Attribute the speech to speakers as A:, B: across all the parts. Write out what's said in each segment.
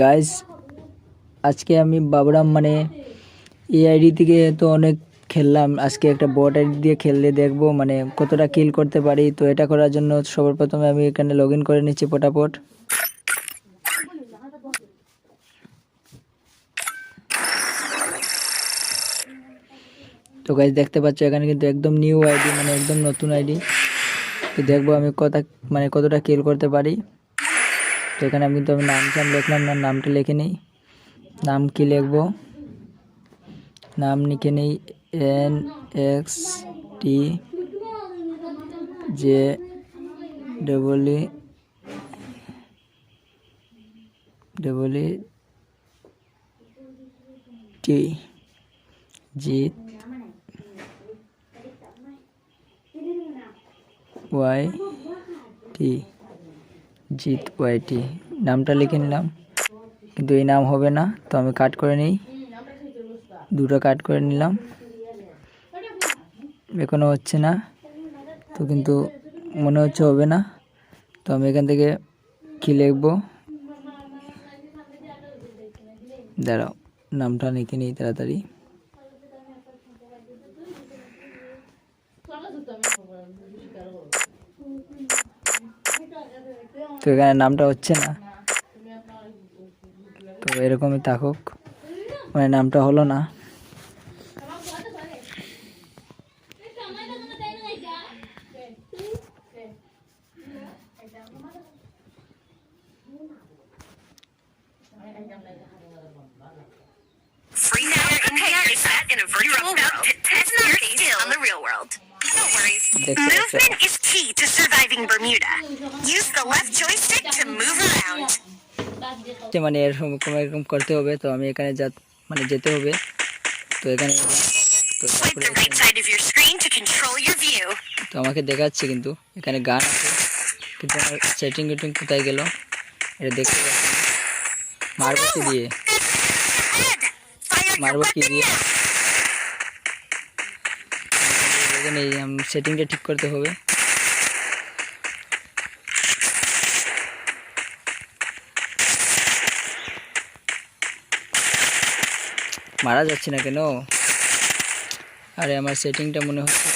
A: Guys আজকে আমি বাবরাম মানে এই আইডি থেকে তো অনেক খেললাম। আজকে একটা বট আইডি দিয়ে খেললে দেখব মানে কতটা কিল করতে পারি। তো এটা করার জন্য সবার প্রথমে আমি এখানে লগ করে নিচ্ছি পটাপট। তো গাইজ দেখতে পাচ্ছ এখানে কিন্তু একদম নিউ আইডি মানে একদম নতুন আইডি তো দেখব আমি কত মানে কতটা কিল করতে পারি। তো এখানে আমি কিন্তু আমি নাম টাম লিখলাম না, নামটা লিখে নিই। নাম কি লিখব? নাম লিখে নিই, N X T J double E double E T. জিত ওয়াই টি। জিত ওয়াই টি। নামটা লিখে নিলাম। কিন্তু এই নাম হবে না, তো আমি কাট করে নিই। দুটো কাট করে নিলাম। এখনও হচ্ছে না, তো কিন্তু মনে হচ্ছে হবে না, তো আমি এখান থেকে কী লিখব? দাঁড়াও, নামটা লিখে নিই তাড়াতাড়ি। তো এখানে নামটা হচ্ছে না তো এরকমই থাকুক মানে নামটা হলো না
B: Free Now India is set in a virtual world. Test your skills on the real world. Movement is key to surviving Bermuda. Use the left joystick to move around.
A: মানে এরকম এরকম করতে হবে তো আমি এখানে যা মানে যেতে হবে তো এখানে। তো আমাকে দেখাচ্ছে কিন্তু এখানে গান আছে কিন্তু আমার সেটিং টেটিং কোথায় গেল এটা দেখতে পাচ্ছি। মারবো কি দিয়ে মারবো কি দিয়ে এখানে সেটিংটা ঠিক করতে হবে। মারা যাচ্ছে না কেন? আরে, আমার সেটিংটা মনে হচ্ছে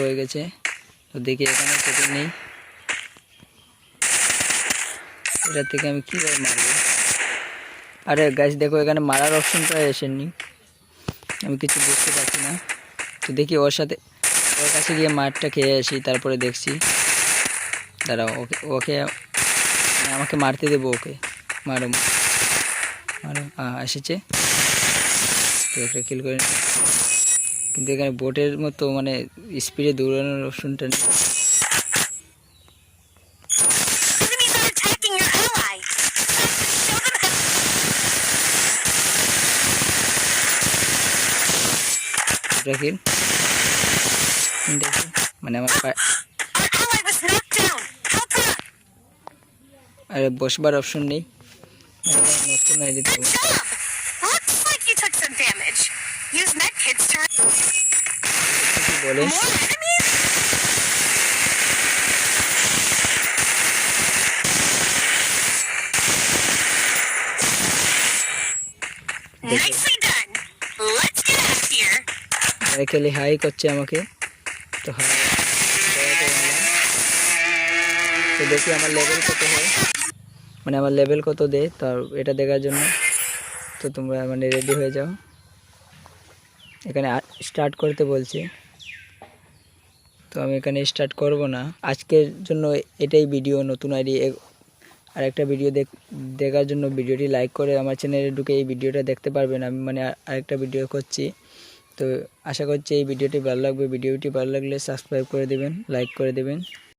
A: হয়ে গেছে। তো দেখি এখানে সেটিং নেই। এটা থেকে আমি কীভাবে মারবো? আরে গাছ দেখো, এখানে মারার অপশনটা এসেনি। আমি কিছু বুঝতে পারছি না। তো দেখি ওর সাথে ওর কাছে গিয়ে মাঠটা খেয়ে আসি তারপরে দেখছি। দাঁড়াও ওকে ওকে আমাকে মারতে দেবো ওকে। মারো মারো এসেছে। তো একটা কিল করে কিন্তু এখানে বোটের মতো মানে স্পিডে দৌড়ানোর অপশনটা নেই।
B: Enemies
A: কিল মানে আমার. আরে বসবার অপশন নেই নতুন
B: to.
A: কি বলে খেলে হাই করছে আমাকে তো তো দেখি আমার লেভেল কত হয়। মানে আমার লেভেল কত দেয় তার এটা দেখার জন্য। তো তোমরা মানে রেডি হয়ে যাও। এখানে স্টার্ট করতে বলছি। তো আমি এখানে স্টার্ট করব না। আজকের জন্য এটাই ভিডিও নতুন আইডি আর একটা ভিডিও দেখ দেখার জন্য ভিডিওটি লাইক করে আমার চ্যানেলে ঢুকে এই ভিডিওটা দেখতে পারবেন। আমি মানে আরেকটা ভিডিও করছি। তো আশা করছি এই ভিডিওটি ভালো লাগবে। ভিডিওটি ভালো লাগলে সাবস্ক্রাইব করে দেবেন লাইক করে দেবেন।